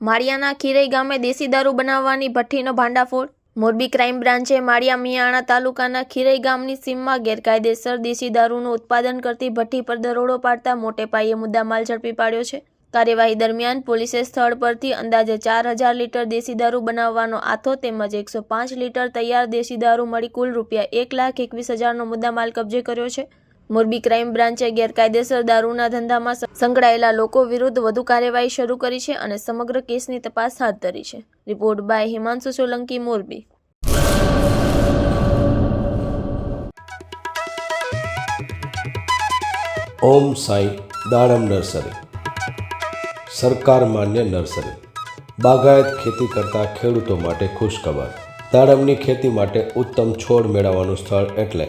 માળિયાના ખીરઈ ગામે દેશી દારૂ બનાવવાની ભઠ્ઠીનો ભાંડાફોડ? મોરબી ક્રાઇમ બ્રાન્ચે માળિયા મિયાણા તાલુકાના ખીરઈ ગામની સીમમાં ગેરકાયદેસર દેશી દારૂનું ઉત્પાદન કરતી ભઠ્ઠી પર દરોડો પાડતા મોટે પાયે મુદ્દામાલ ઝડપી પાડ્યો છે. કાર્યવાહી દરમિયાન પોલીસે સ્થળ પરથી અંદાજે ચાર હજાર લીટર દેશી દારૂ બનાવવાનો આથો તેમજ એકસો પાંચ લીટર તૈયાર દેશી દારૂ મળી કુલ રૂપિયા એક લાખ એકવીસ હજારનો મુદ્દામાલ કબજે કર્યો છે. મોરબી ક્રાઇમ બ્રાન્ચે ગેરકાયદેસર દારૂના ધંધામાં સંકળાયેલા લોકો વિરુદ્ધ વધુ કાર્યવાહી શરૂ કરી છે અને સમગ્ર કેસની તપાસ હાથ ધરી છે. Report by Himanshu Solanki, Morbi. ઓમ સાઈ, દાડમ નર્સરી. સરકાર માન્ય નર્સરી. બાગાયત ખેતી કરતા ખેડૂતો માટે ખુશખબર. દાડમની ખેતી માટે ઉત્તમ છોડ મેળવવાનું સ્થળ એટલે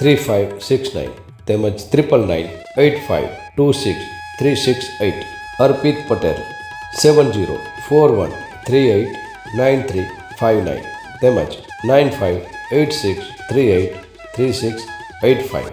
થ્રી ફાઇવ સિક્સ નાઇન તેમજ triple nine eight five two six three six eight Arpit Patel seven zero four one three eight nine three five nine તેમજ nine five eight six three eight three six eight five